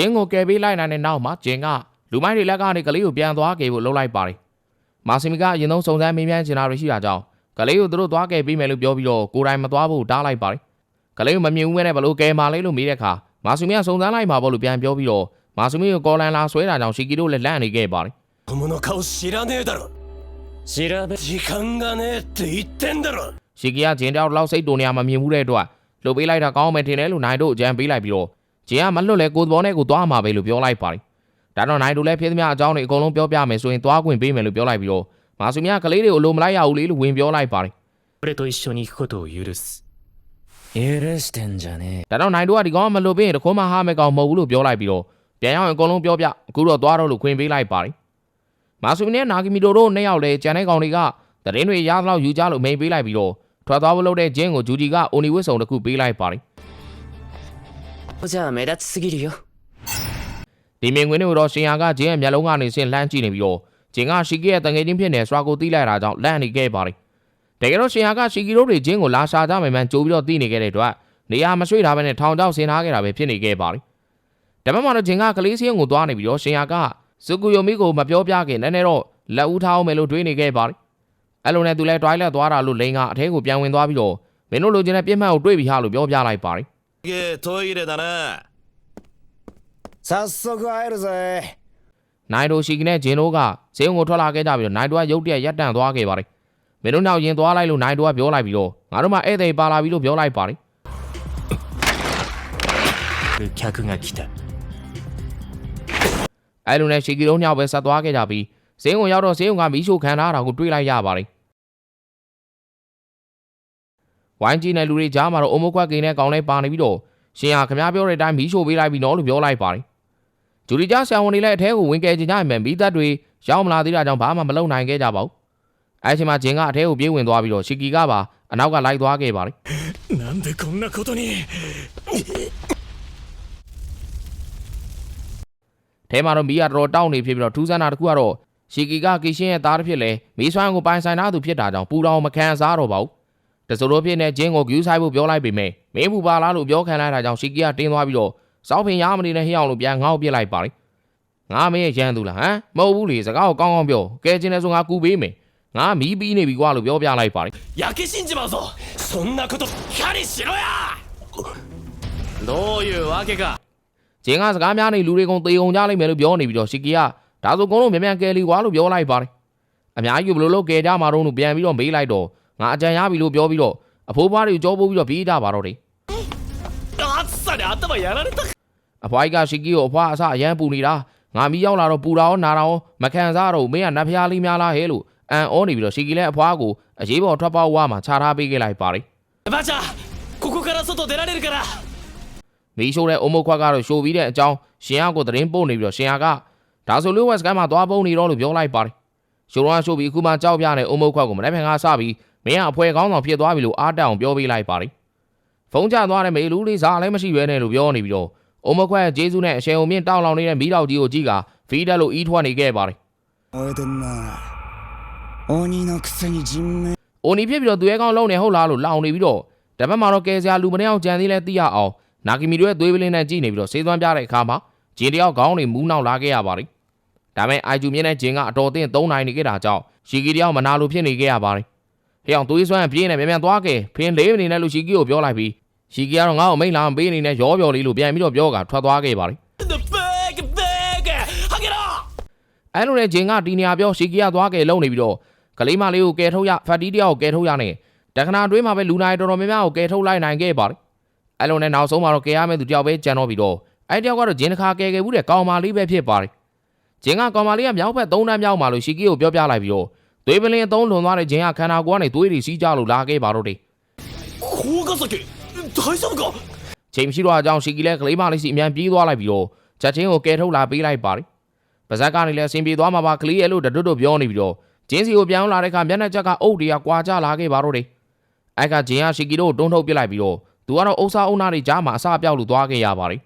ဂျင်းကိုကယ်ပေးလိုက်နိုင်တဲ့နောက်မှာဂျင်းကလူမိုက်တွေလက်ကနေကလေးကိုပြန်သွားခဲ့ဖို့လှုပ်လိုက်ပါတယ်မာစီမီကအရင်ဆုံးစုံစမ်းမေးမြန်းချင်တာတွေရှိတာကြောင့်ကလေးကိုသူတို့သွားကယ်ပေးမယ်လို့ပြောပြီးတော့ကိုယ်တိုင်မသွားဖို့တားလိုက်ပါတယ်ကလေးကိုမမြင်ဘူးမဲ့နဲ့ဘလို့ကယ်မာလဲလို့မေးတဲ့အခါမာစီမီကစုံစမ်းလိုက်မှာပေါ့လို့ပြန်ပြောပြီးတော့မာစီမီကိုကော်လန်လာဆွဲတာကြောင့်ရှီကီတို့လည်းလန့်နေခဲ့ပါတယ် 子供の顔知らねえだろ調べ時間がねえって言ってんだろ ရှီကီကဂျင်းတောက်လောက်စိတ်တူနေရမမြင်ဘူးတဲ့အတွက်လှုပ်ပေးလိုက်တာကောင်းမယ်ထင်တယ်လို့နိုင်တို့အကြံပေးလိုက်ပြီးတော့ ဂျင်းကမလွတ်လဲကိုယ်သဘောနဲ့ကိုသွားမှာပဲလို့ပြောလိုက်ပါတယ်ဒါတော့နိုင်တို့လည်းဖြစ်သမျှအကြောင်းတွေအကုန်လုံးပြောပြမယ်ဆိုရင်သွားခွင့်ပေးမယ်လို့ပြောလိုက်ပြီးတော့မာဆူမီကကလေးတွေကိုလိုမလိုက်ရဘူးလေလို့ဝင်ပြောလိုက်ပါတယ် 俺と一緒に行くことを許す許してんじゃね ဒါတော့နိုင်တို့ကဒီကောင်ကမလွတ်ပေးရင်တခွန်းမဟာမဲ့ကောင်မဟုတ်ဘူးလို့ပြောလိုက်ပြီးတော့ပြန်ရောက်ရင်အကုန်လုံးပြောပြအခုတော့သွားတော့လို့ခွင့်ပေးလိုက်ပါတယ်မာဆူမီနဲ့နာဂီမီတိုတို့နှစ်ယောက်လည်းကြံတဲ့ကောင်တွေကသတင်းတွေရသလောက်ယူကြလို့မိန်ပေးလိုက်ပြီးတော့ထွက်သွားဖို့လုပ်တဲ့ဂျင်းကိုဂျူဂျီကအိုနီဝစ်ဆောင်တစ်ခုပေးလိုက်ပါတယ် え じゃあ目立ちすぎるよ ဒီမြင်ကွင်းတွေကိုတော့ရှင်ယာကဂျင်းရဲ့မျက်လုံးကနေဆင်းလှမ်းကြည့်နေပြီးတော့ဂျင်းကရှီကီရဲ့တငယ်ချင်းဖြစ်နေစွာကိုတီးလိုက်တာကြောင့်လန့်နေခဲ့ပါတယ်တကယ်တော့ရှင်ယာကရှီကီတို့တွေဂျင်းကိုလာရှာကြမယ်မှန်ကြိုးပြီးတော့တီးနေခဲ့တဲ့အတွက်နေရာမရွှေ့ထားဘဲနဲ့ထောင်ချောက်ဆင်းထားခဲ့တာပဲဖြစ်နေခဲ့ပါတယ်ဒါပေမဲ့တော့ဂျင်းကကလေးစင်းကိုသွားနေပြီးတော့ရှင်ယာကဇူကူယိုမီကိုမပြောပြခင်နည်းနည်းတော့လက်ဦးထားအောင်မယ်လို့တွေးနေခဲ့ပါတယ်အဲ့လိုနဲ့သူလည်းတွိုင်းလက်သွားတာလို့လိန်ကအထဲကိုပြန်ဝင်သွားပြီးတော့မင်းတို့လိုချင်တဲ့ပြစ်မှတ်ကိုတွေးပြီးဟာလို့ပြောပြလိုက်ပါတယ် げえトイレだな早速会えるぜ နိုင်တိုရှိကနဲ့ဂျင်းတို့ကဈေးုံကိုထွက်လာခဲ့ကြပြီးတော့နိုင်တိုကရုတ်တရက်ရက်တန့်သွားခဲ့ပါတယ်မင်းတို့နောက်ရင်သွားလိုက်လို့နိုင်တိုကပြောလိုက်ပြီးတော့ငါတို့မှဧည့်သည်ပါလာပြီလို့ပြောလိုက်ပါတယ် 客が来た အဲလိုနဲ့ရှီကီတို့ညောက်ပဲဆက်သွားခဲ့ကြပြီးဈေးုံရောက်တော့ဈေးုံကမီးရှို့ခံထားတာကိုတွေးလိုက်ရပါတယ် ဝိုင်းကြီးနဲ့လူတွေကြားမှာတော့အုံမကွက်ကိန်းနဲ့ကောင်းလဲပါနေပြီးတော့ရှင်ဟာခမားပြောတဲ့အတိုင်းမီးရှို့ပေးလိုက်ပြီနော်လို့ပြောလိုက်ပါတယ်ဂျူလီဂျာဆန်ဝန်တွေလည်းအထဲကိုဝင်ကယ်ကြကြရင်ပဲမိသက်တွေရောက်မလာသေးတာကြောင့်ဘာမှမလုပ်နိုင်ခဲ့ကြပါဘူးအဲချိန်မှာဂျင်းကအထဲကိုပြေးဝင်သွားပြီးတော့ရှီကီကပါအနောက်ကလိုက်သွားခဲ့ပါတယ် なんでこんなことに ထဲမှာတော့မီးကတော်တော်တောက်နေဖြစ်ပြီးတော့ထူးဆန်းတာတစ်ခုကတော့ရှီကီကကီရှင်ရဲ့သားတစ်ဖြစ်လဲမီးဆွမ်းကိုပိုင်ဆိုင်ထားသူဖြစ်တာကြောင့်ပူတော်မခံစားတော့ပါဘူး တစိုးလိုဖြစ်နေဂျင်းကိုဂယူးဆိုင်ဖို့ပြောလိုက်ပေမဲ့မင်းဘူးပါလားလို့ပြောခံလိုက်တာကြောင့်ရှီကီကတင်းသွားပြီးတော့စောက်ဖင်ရမနေနဲ့ဟိအောင်လို့ပြန်ငေါ့ပစ်လိုက်ပါလေငါမင်းရဲ့ရန်သူလားဟမ်မဟုတ်ဘူးလေစကားကိုကောင်းကောင်းပြောကဲချင်းလဲဆိုငါကူပေးမယ်ငါမီးပြီးနေပြီကွာလို့ပြောပြလိုက်ပါလေ 焼け死んじまうぞそんなことキャリしろやどういうわけか ဂျင်းကစကားများနေလူတွေကုန်သေအောင်ကြလိမ့်မယ်လို့ပြောနေပြီးတော့ရှီကီကဒါဆိုကုန်းလုံးမြန်မြန်ကယ်လီကွာလို့ပြောလိုက်ပါတယ်အများကြီးဘယ်လိုလုပ်ကယ်ကြမှာတော့လို့ပြန်ပြီးတော့မေးလိုက်တော့ ငါအကြံရပြီလို့ပြောပြီးတော့အဖိုးဖွားတွေကိုကြောပိုးပြီးတော့ပြေးကြပါတော့တယ် 暑さで頭やられた အဖွားကြီးကရှီကီကိုအဖွားအစအရန်ပူနေတာငါမီးရောက်လာတော့ပူတာရောနာတာရောမခံစားတော့ဘူးမင်းကနတ်ဖျားလေးများလားဟဲလို့အန်အောနေပြီးတော့ရှီကီလည်းအဖွားကိုအရေးပေါ်ထွက်ပေါက်ဝါမှာခြာထားပေးခဲ့လိုက်ပါတယ် ばあちゃんここから外出られるから မီးရှိုးတဲ့အုံမုတ်ခွက်ကတော့ရှိုးပြီးတဲ့အကြောင်းရှင်ရကိုသတင်းပို့နေပြီးတော့ရှင်ရကဒါဆိုလို့ဝက်စကန်မှာသွားပုံနေတော့လို့ပြောလိုက်ပါတယ်ရှိုးတော့ရှိုးပြီးအခုမှကြောက်ပြတဲ့အုံမုတ်ခွက်ကိုမနေ့ကငါစပြီး မင်းကအဖွဲကောင်းဆောင်ဖြစ်သွားပြီလို့အားတက်အောင်ပြောပေးလိုက်ပါလေဖုန်းချသွားတဲ့မေလူလေးစားလည်းမရှိပဲနဲ့လို့ပြောနေပြီးတော့အုံမခွဲဂျေဆုနဲ့အရှင်ုံမြင့်တောက်လောင်နေတဲ့မိတော်ကြီးကိုကြည့်ကဗီဒက်လို့အီးထွက်နေခဲ့ပါတယ်အိုနီနော့ခ်စနီဂျင်မဲအိုနီဖြစ်ပြီးတော့သူရဲကောင်းလုံးနေဟုတ်လားလို့လောင်နေပြီးတော့တပတ်မှာတော့ကဲစရာလူမနေအောင်ကြံသေးလဲသိရအောင်နာဂီမီတို့ရဲ့သွေးပလင်းနဲ့ကြည့်နေပြီးတော့စေးသွမ်းပြတဲ့အခါမှာဂျင်တယောက်ခေါင်းတွေမူးနှောင်လာခဲ့ရပါတယ်ဒါမဲ့အိုင်ဂျူမြင့်နဲ့ဂျင်ကအတော်အသင့်၃နိုင်နေခဲ့တာကြောင့်ရီဂီတယောက်မနာလိုဖြစ်နေခဲ့ရပါတယ် ဟေးအောင်သွေးဆွမ်းပြင်းနေပြန်ပြန်သွားခဲ့ဖင်းလေးမနေနဲ့လို့ရှီကီကိုပြောလိုက်ပြီးရှီကီကတော့ငါ့ကိုမိတ်လာမပေးနေနဲ့ရောပြော်လေးလို့ပြန်ပြီးတော့ပြောကထွက်သွားခဲ့ပါလေအဲ့လိုနဲ့ဂျင်ကဒီနေရာပြောရှီကီကသွားခဲ့လုံနေပြီးတော့ကလေးမလေးကိုကယ်ထုတ်ရဖတ်တီးတယောက်ကိုကယ်ထုတ်ရနဲ့တခဏတွင်းမှာပဲလူနာရီတော်တော်များများကိုကယ်ထုတ်လိုက်နိုင်ခဲ့ပါတယ်အဲ့လိုနဲ့နောက်ဆုံးမှာတော့ကယ်ရမယ့်သူတယောက်ပဲကြံတော့ပြီးတော့အဲ့တယောက်ကတော့ဂျင်တစ်ခါကယ်ခဲ့ဘူးတဲ့ကောင်မလေးပဲဖြစ်ပါတယ်ဂျင်ကကောင်မလေးကမြောက်ဘက်သုံးတန်းမြောက်မှာလို့ရှီကီကိုပြောပြလိုက်ပြီးတော့ သွေးပလင်းအသုံးလွန်သွားတဲ့ခြင်းဟာခန္ဓာကိုယ်ကနေသွေးတွေစီးကြလို့လာခဲ့ပါတော့တယ်ခိုးကစကေတိုင်ဆမ်ကချိန်မရှိတော့အကြောင်းရှိကီလဲကလေးမလေးစီအမြန်ပြေးသွားလိုက်ပြီးတော့ချက်ချင်းကိုကဲထုတ်လာပေးလိုက်ပါတယ်ပါဇက်ကနေလည်းအဆင်ပြေသွားမှာပါကလေးရဲ့လို့တွတ်တွတ်ပြောနေပြီးတော့ဂျင်းစီကိုပြန်လာတဲ့အခါမျက်နှာချက်ကအုပ်တရားကွာကြလာခဲ့ပါတော့တယ်အဲ့ကဂျင်းဟာရှိကီတို့တွန်းထုတ်ပစ်လိုက်ပြီးတော့သူကတော့အုပ်စားအုံနာတွေကြားမှာအစာပြောက်လို့သွားခဲ့ရပါတယ်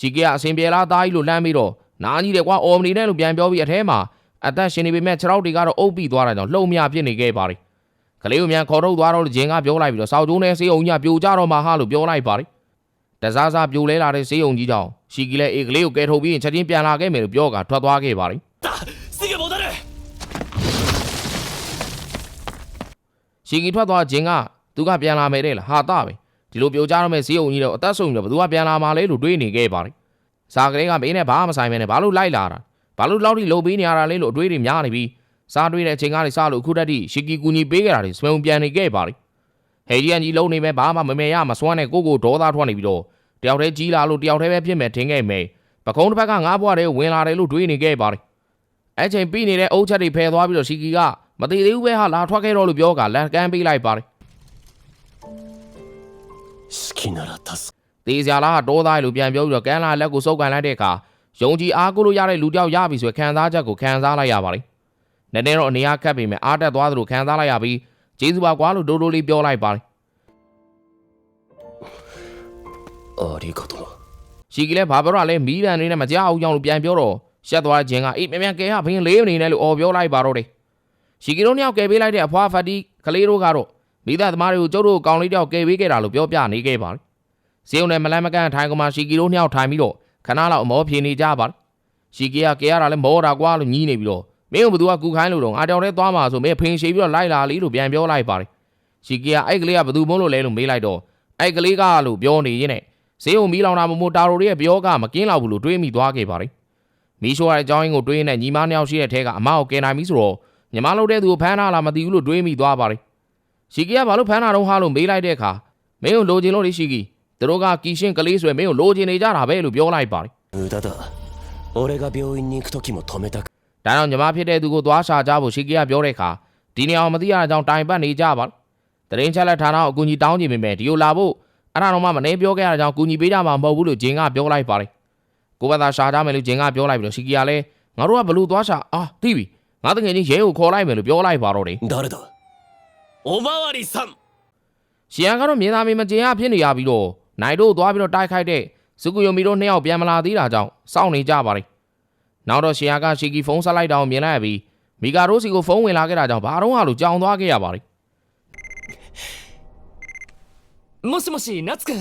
ရှိကီကအဆင်ပြေလားသားကြီးလို့လှမ်းပြီးတော့ နားကြီးတယ်ကွာအော်မနေနဲ့လို့ပြန်ပြောပြီးအထဲမှာအသက်ရှင်နေပေမဲ့ခြေထောက်တွေကတော့အုပ်ပြီးသွားတာကြောင့်လှုံ့မြပြစ်နေခဲ့ပါတယ်။ကလေးကိုမြန်ခေါ်ထုတ်သွားတော့ဂျင်ကပြောလိုက်ပြီးတော့စောက်ကျိုးနဲ့ဆေးုံကြီးကပြိုကျတော့မှဟာလို့ပြောလိုက်ပါတယ်။တစားစားပြိုလဲလာတဲ့ဆေးုံကြီးကြောင့်ရှီကီလည်းအေကလေးကိုကယ်ထုတ်ပြီးရင်ချက်ချင်းပြန်လာခဲ့မယ်လို့ပြောကထွက်သွားခဲ့ပါတယ်။စီကမော်တယ်ရှီကီထွက်သွားဂျင်ကသူကပြန်လာမယ်တဲ့လားဟာတာပဲဒီလိုပြိုကျတော့မဲ့ဈေးုံကြီးတော့အသက်ဆုံးပြီးတော့ဘသူကပြန်လာမှာလဲလို့တွေးနေခဲ့ပါတယ်။ စာကလေးကမင်းနဲ့ဘာမှမဆိုင်ပဲနဲ့ဘာလို့လိုက်လာတာဘာလို့လောက်ထိလုံပေးနေရတာလဲလို့အတွေးတွေများနေပြီးစားတွေးတဲ့အချိန်ကနေစလို့အခုတက်ထိရှီကီကူညီပေးခဲ့တာတွေစပယ်ပြန်နေခဲ့ပါတယ်ဟယ်ဂျီအန်ကြီးလုံနေမဲ့ဘာမှမမဲရမစွမ်းနဲ့ကိုကိုဒေါသထွက်နေပြီးတော့တယောက်တည်းကြီးလာလို့တယောက်တည်းပဲဖြစ်မယ်ထင်ခဲ့မယ်ပကုံးတစ်ဖက်ကငါးဘွားတည်းဝင်လာတယ်လို့တွေးနေခဲ့ပါတယ်အဲ့ချိန်ပြီးနေတဲ့အုတ်ချက်တွေဖယ်သွားပြီးတော့ရှီကီကမသေးသေးဘူးပဲဟာလာထွက်ခဲ့တော့လို့ပြောကလက်ကမ်းပေးလိုက်ပါတယ် 好きなら助 တေးစရာလားဒေါသလို့ပြန်ပြောပြီးတော့ကန်လာလက်ကိုစုပ်ကန်လိုက်တဲ့အခါယုံကြည်အားကိုးလို့ရတဲ့လူတယောက်ရပြီဆိုခံစားချက်ကိုခံစားလိုက်ရပါလိမ့်။နည်းနည်းတော့အနေအားခက်ပေမဲ့အားတက်သွားသလိုခံစားလိုက်ရပြီးဂျေဇူပါကွာလို့ဒိုးဒိုးလေးပြောလိုက်ပါလိမ့်။အာရီကတောရှီကလည်းဘာပြောရလဲမီးပန်လေးနဲ့မကြောက်အောင်ကြောင်လို့ပြန်ပြောတော့ရက်သွားခြင်းကအေးမြန်မြန်ကဲဟာဘင်းလေးနေနဲ့လို့အော်ပြောလိုက်ပါတော့တယ်။ရှီကီတို့နှစ်ယောက်ကဲပေးလိုက်တဲ့အဖွားဖတ်တီကလေးတို့ကတော့မိသားသမားတွေကိုကျုပ်တို့ကောင်လေးတယောက်ကဲပေးခဲ့တာလို့ပြောပြနေခဲ့ပါတယ် စေုံနဲ့မလန်းမကန့်ထိုင်ကမှရှီကီတို့နှစ်ယောက်ထိုင်ပြီးတော့ခဏလောက်အမောဖြေနေကြပါတယ်။ရှီကီကကဲရတာလဲမောတာကွာလို့ညီးနေပြီးတော့မင်းကဘသူကကူခိုင်းလို့တော့ငါတောင်ထဲသွားမှာဆိုမင်းဖင်ရှည်ပြီးတော့လိုက်လာလီလို့ပြန်ပြောလိုက်ပါတယ်ရှီကီကအဲ့ကလေးကဘသူမုန်းလို့လဲလို့မေးလိုက်တော့အဲ့ကလေးကလို့ပြောနေရင်းနဲ့ဈေးုံမီးလောင်တာမမို့တာရိုတွေရဲ့ပြောကမကင်းလောက်ဘူးလို့တွေးမိသွားခဲ့ပါတယ်မီးရှိုးရတဲ့အကြောင်းရင်းကိုတွေးနေညီမနှစ်ယောက်ရှိတဲ့ထဲကအမကိုကယ်နိုင်ပြီဆိုတော့ညီမလုပ်တဲ့သူကိုဖမ်းထားလားမသိဘူးလို့တွေးမိသွားပါတယ်ရှီကီကဘာလို့ဖမ်းတာတော့ဟာလို့မေးလိုက်တဲ့အခါမင်းကိုလိုချင်လို့လေရှီကီ သူတို့ကကီရှင်းကလေးဆွဲမင်းကိုလိုချင်နေကြတာပဲလို့ပြောလိုက်ပါတယ် 無駄だ俺が病院に行く時も止めたく ဒါကြောင့်ညီမဖြစ်တဲ့သူကိုသွားရှာကြဖို့ရှိကီကပြောတဲ့အခါဒီနေအောင်မသိရတဲ့ကြောင့်တိုင်ပတ်နေကြပါလားတရင်ချက်လက်ဌာနကိုအကူကြီးတောင်းကြည့်မိမယ်ဒီကိုလာဖို့အဲ့ဒါတော့မှမနေပြောခဲ့ရတဲ့ကြောင့်ကူညီပေးကြမှာမဟုတ်ဘူးလို့ဂျင်းကပြောလိုက်ပါတယ်ကိုဘသာရှာကြမယ်လို့ဂျင်းကပြောလိုက်ပြီးတော့ရှိကီကလည်းငါတို့ကဘလို့သွားရှာအာသိပြီငါတငယ်ချင်းရဲကိုခေါ်လိုက်မယ်လို့ပြောလိုက်ပါတော့တယ် 誰だおまわりさん ရှီယန်ကတော့မြင်သာမင်းမကျင်ရဖြစ်နေရပြီးတော့ နိုင်တို့သွားပြီးတော့တိုက်ခိုက်တဲ့ဇူကူယိုမီတို့နှစ်ယောက်ပြန်မလာသေးတာကြောင့်စောင့်နေကြပါတယ်နောက်တော့ရှီယန်ကရှီကီဖုန်းဆက်လိုက်တောင်မြင်လိုက်ရပြီးမီကာရိုစီကိုဖုန်းဝင်လာခဲ့တာကြောင့်ဘာတော့ဟာလို့ကြောင်သွားခဲ့ရပါတယ် もしもし夏くん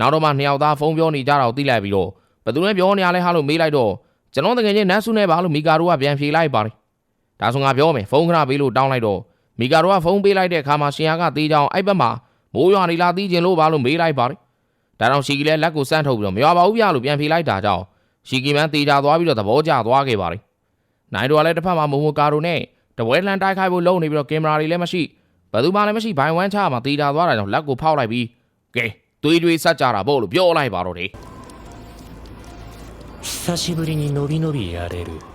နောက်တော့မှနှစ်ယောက်သားဖုန်းပြောနေကြတာကိုသိလိုက်ပြီးတော့ဘယ်သူနဲ့ပြောနေရလဲဟာလို့မေးလိုက်တော့ကျွန်တော်တကယ်ချင်းနတ်ဆုနဲ့ပါလို့မီကာရိုကပြန်ဖြေလိုက်ပါတယ်ဒါဆိုငါပြောမယ်ဖုန်းခဏပေးလို့တောင်းလိုက်တော့မီကာရိုကဖုန်းပေးလိုက်တဲ့အခါမှာရှင်ယာကသေးချောင်းအဲ့ဘက်မှာမိုးရွာနေလာသိကျင်လို့ပါလို့မေးလိုက်ပါတယ် ဒါကြောင့်ရှီကီလည်းလက်ကိုစမ်းထုတ်ပြီးတော့မရွာပါဘူးပြလို့ပြန်ဖြေလိုက်တာကြောင့်ရှီကီမန်းသေးချသွားပြီးတော့သဘောကျသွားခဲ့ပါတယ်နိုင်တို့ကလည်းတစ်ဖက်မှာမိုမိုကာရိုနဲ့တပွဲလန်တိုက်ခိုက်ဖို့လုပ်နေပြီးတော့ကင်မရာတွေလည်းမရှိဘယ်သူမှလည်းမရှိဘိုင်ဝမ်ချမှာသေးချသွားတာကြောင့်လက်ကိုဖောက်လိုက်ပြီးကဲသွေးတွေးဆက်ကြတာပေါ့လို့ပြောလိုက်ပါတော့တယ် 久しぶりにのびのびやれる